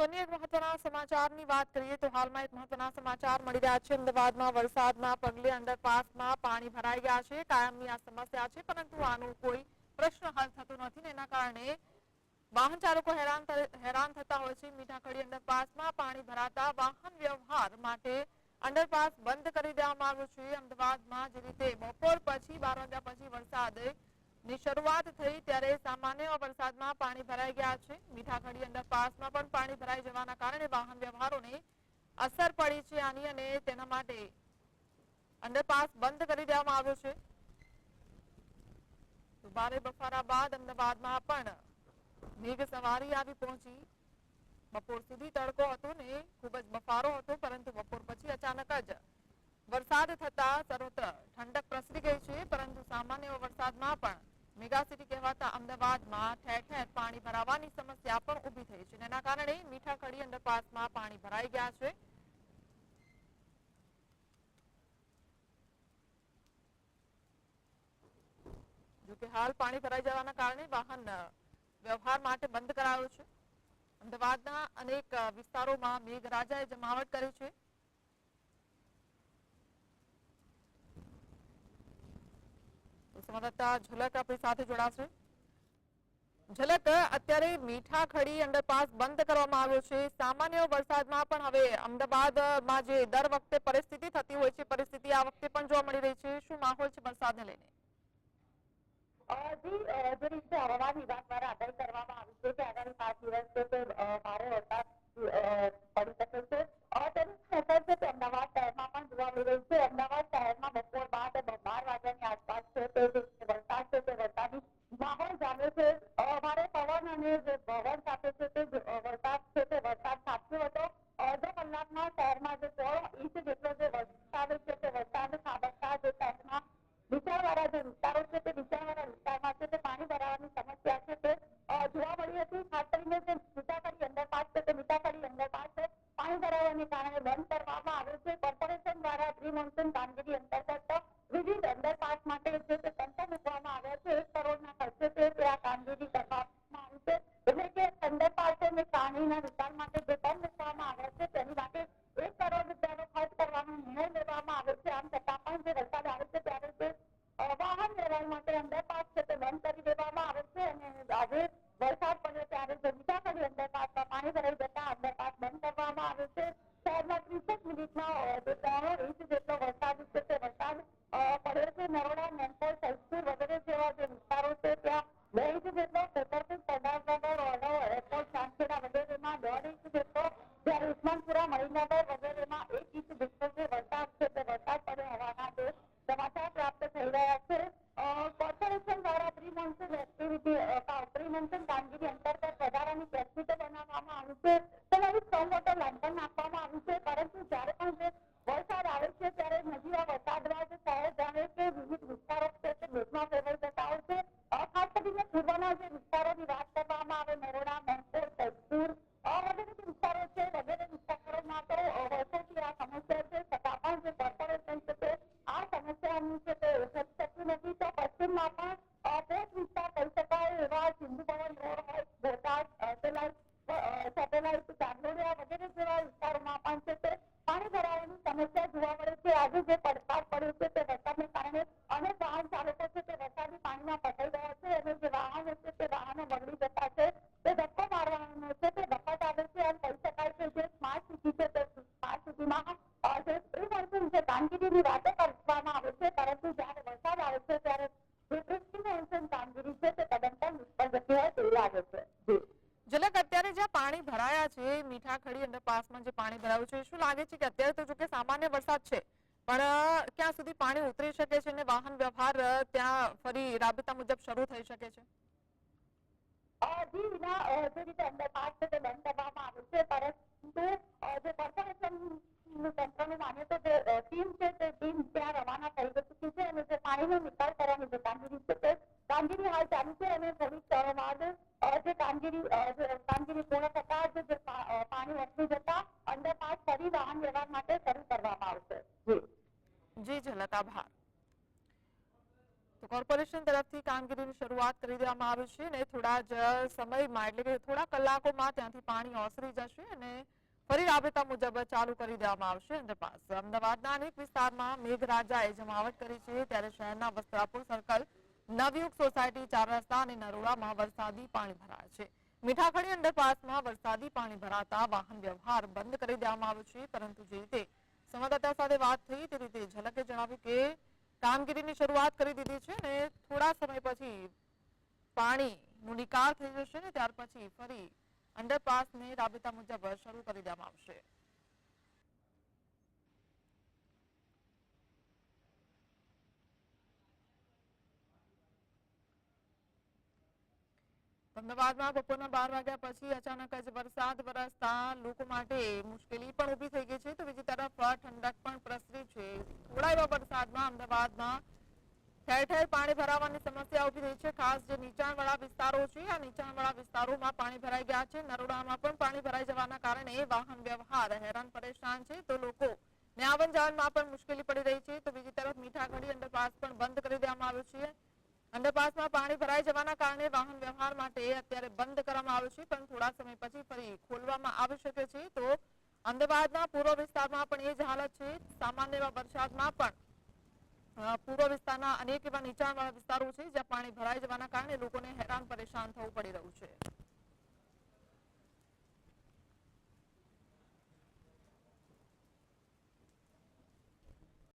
તો એક મહત્વના સમાચારની વાત કરીએ તો હાલમાં એક મહત્વના સમાચાર મળી રહ્યા છે. અમદાવાદમાં વરસાદના પગલે અંડરપાસમાં પાણી ભરાઈ ગયા છે. કાયમની આ સમસ્યા છે, પરંતુ આનો કોઈ પ્રશ્ન હલ થતો નથી એના કારણે વાહન ચાલકો હેરાન હેરાન થતા હોય છે. મીઠાકડી અંડરપાસમાં પાણી ભરાતા વાહન વ્યવહાર માટે અંડરપાસ બંધ કરી દેવામાં આવ્યો છે. અમદાવાદમાં જે રીતે બપોર પછી બાર વાગ્યા પછી વરસાદ ની શરૂઆત થઈ ત્યારે સામાન્ય વરસાદમાં પાણી ભરાઈ ગયા છે. મીઠાખડી અંડરપાસમાં પણ પાણી ભરાઈ જવાના કારણે વાહન વ્યવહારોને અસર પડી છે આની અને તેના માટે અંડરપાસ બંધ કરી દેવામાં આવ્યો છે. ભારે બફારા બાદ અમદાવાદમાં પણ મેઘ સવારી આવી પહોંચી. બપોર સુધી તડકો હતો ને ખૂબ જ બફારો હતો, પરંતુ બપોર પછી અચાનક જ વરસાદ થતા સર્વત્ર ઠંડક પ્રસરી ગઈ છે, પરંતુ સામાન્ય વરસાદમાં પણ મેગા સિટી કહેવાતા અમદાવાદમાં ઠેર ઠેર પાણી ભરાવાની સમસ્યા પણ ઊભી થઈ છે એના કારણે મીઠાખડી અંડરપાસમાં પાણી ભરાઈ ગયા છે. જોકે હાલ પાણી ભરાઈ જવાના કારણે વાહન વ્યવહાર માટે બંધ કરાયો છે. અમદાવાદના અનેક વિસ્તારોમાં મેઘરાજાએ જમાવટ કરી છે. સંવાદદાતા ઝલક આપણી સાથે જોડાશે. ઝલક, અત્યારે મીઠા ખડી અંડરપાસ બંધ કરવામાં આવ્યો છે. સામાન્ય વરસાદમાં પણ હવે અમદાવાદમાં જે દર વખતે પરિસ્થિતિ થતી હોય છે, પરિસ્થિતિ આ વખતે પણ જોવા મળી રહી છે. શું માહોલ છે વરસાદને લઈને? જી જે રીતે હવામાન વિભાગ દ્વારા આગાહી કરવામાં આવી છે કે આગામી પાંચ દિવસ ભારે વરસાદ પડી શકે છે. અમદાવાદ શહેરમાં પણ જોવા મળી રહી છે. અમદાવાદ શહેરમાં જે જેટલો જે વરસાદ છે તે વરસાદ ખાબકતા જે ટાઈમમાં નીચાણવાળા જે વિસ્તારો છે તે નીચાણવાળા વિસ્તારમાં છે તે પાણી ભરાવાની સમસ્યા છે તે જોવા મળી હતી ખાસ કરીને જે મીઠાખડી અંડરપાસ છે તે મીઠાખડી અંડરપાસ પાણી ભરાવાને કારણે બંધ કરવામાં આવ્યો છે. કોર્પોરેશન દ્વારા પ્રી મોન્સૂન કામગીરી અંતર્ગત વિવિધ અંડરપાસ માટે જે તે તંત્ર મૂકવામાં આવ્યા છે, એક કરોડના ખર્ચે છે તે આ કામગીરી કરવામાં આવી છે. એટલે કે અંડરપાસ અને પાણીના વિસ્તાર માટે જે બંધ મૂકવામાં આવ્યા છે, તેની માટે એક કરોડ રૂપિયાનો નિર્ણય લેવામાં આવે છે આમ છતાં પણ જે વરસાદ આવે છે ત્યારે જે વાહન વ્યવહાર માટે અંડરપાસ છે તે બંધ કરી દેવામાં આવે છે અને આજે વરસાદ પડ્યો ત્યારે જે મીઠાખડી અંડરપાસમાં પાણી ભરાઈ જતા અંડરપાસ બંધ કરવામાં આવે છે શહેરમાં ત્રીસેક મિનિટમાં જે ત્રણ ઇંચ જેટલો વરસાદ છે તે વરસાદ પડે છે નરોડા મેનપોર સૈદપુર છે તે વરસાદ ગયા છે વાહનો છે તે વાહનો બગડી જતા છે. તે ધક્કો મારવાનો છે, તે ધક્કા આવે છે એમ કહી શકાય છે જે સ્માર્ટ સિટી છે, તે સ્માર્ટ સિટીમાં જે પ્રી જે કામગીરીની વાતો કરવામાં આવે છે, પરંતુ જ્યારે વરસાદ આવે છે, ત્યારે જે પ્રી કામગીરી છે, તે તદ્દન નિષ્ફળ જતી હોય તેવું લાગે છે. અત્યારે જ્યાં પાણી ભરાયા છે, મીઠાખડી અંડરપાસમાં જે પાણી ભરાયું છે, શું લાગે છે કે અત્યારે તો જો કે સામાન્ય વરસાદ છે પણ અ, ક્યાં સુધી પાણી ઉતરી શકે છે અને વાહન વ્યવહાર અ, ત્યાં ફરી રાબેતા મુજબ શરૂ થઈ શકે છે? અ, જી વિના અ, જે રીતે અંડરપાસ છે તે બંધ કરવામાં આવે છે પરંતુ અ, જે કોર્પોરેશનનું તંત્રનું માનીએ તો જે અ, ટીમ છે તે ટીમ ત્યાં રવાના થઈ ચૂકી છે અને જે પાણીનો નિકાલ કરવાની જે કામગીરી છે તે કામગીરી હાલ ચાલુ છે અને થોડીક ક્ષણો બાદ અ, જે કામગીરી અ, જે કામગીરી પૂર્ણ થતા જ જે પા- અ, પાણી વધી જતા અંડરપાસ ફરી વાહન વ્યવહાર માટે શરૂ ઝલક આભાર તો કોર્પોરેશન તરફથી કામગીરીની શરૂઆત કરી દેવામાં આવી છે અને થોડા જ સમયમાં, એટલે કે થોડા કલાકોમાં ત્યાંથી પાણી ઓસરી જશે અને ફરી રાબેતા મુજબ ચાલુ કરી દેવામાં આવશે અંડરપાસ. અમદાવાદના અનેક વિસ્તારમાં મેઘરાજાએ જમાવટ કરી છે, ત્યારે શહેરના વસ્ત્રાપુર સર્કલ, નવયુગ સોસાયટી, ચાર રસ્તા અને નરોડામાં વરસાદી પાણી ભરાયા છે. મીઠાખડી અંડરપાસમાં વરસાદી પાણી ભરાતા વાહન વ્યવહાર બંધ કરી દેવામાં આવ્યો છે, પરંતુ જે રીતે સંવાદદાતા સાથે વાત થઈ તે રીતે ઝલકે જણાવ્યું કે કામગીરીની શરૂઆત કરી દીધી છે અને થોડા સમય પછી પાણીનો નિકાલ થઈ જશે ને ત્યાર પછી ફરી અંડરપાસને રાબેતા મુજબ શરૂ કરી દેવામાં આવશે. અમદાવાદમાં બપોરના બાર વાગ્યા પછી અચાનક જ વરસાદ, વરસતા લોકો માટે મુશ્કેલી પણ ઊભી થઈ ગઈ છે. તો બીજી તરફ, ઠંડક પણ પ્રસરી છે. થોડા એવા વરસાદમાં અમદાવાદમાં ઠેર ઠેર પાણી ભરાવાની સમસ્યા ઊભી થઈ છે. ખાસ જે નીચાણવાળા વિસ્તારો છે, આ નીચાણવાળા વિસ્તારોમાં પાણી ભરાઈ ગયા છે. નરોડામાં પણ પાણી ભરાઈ જવાના કારણે વાહન વ્યવહાર હેરાન પરેશાન છે. તો લોકો ને આવન જાવનમાં પણ મુશ્કેલી પડી રહી છે. તો બીજી તરફ, મીઠાગઢી અંડરપાસ પણ બંધ કરી દેવામાં આવ્યો છે. અંડરપાસમાં પાણી ભરાઈ જવાના કારણે વાહન વ્યવહાર માટે અત્યારે બંધ કરવામાં આવ્યો છે, પણ થોડા સમય પછી ફરી ખોલવામાં આવી શકે છે. તો અમદાવાદના પૂર્વ વિસ્તારમાં પણ એ જ હાલત છે. સામાન્ય એવા વરસાદમાં પણ પૂર્વ વિસ્તારના અનેક એવા નીચાણવાળા વિસ્તારો છે, જ્યાં પાણી ભરાઈ જવાના કારણે લોકોને હેરાન પરેશાન થવું પડી રહ્યું છે.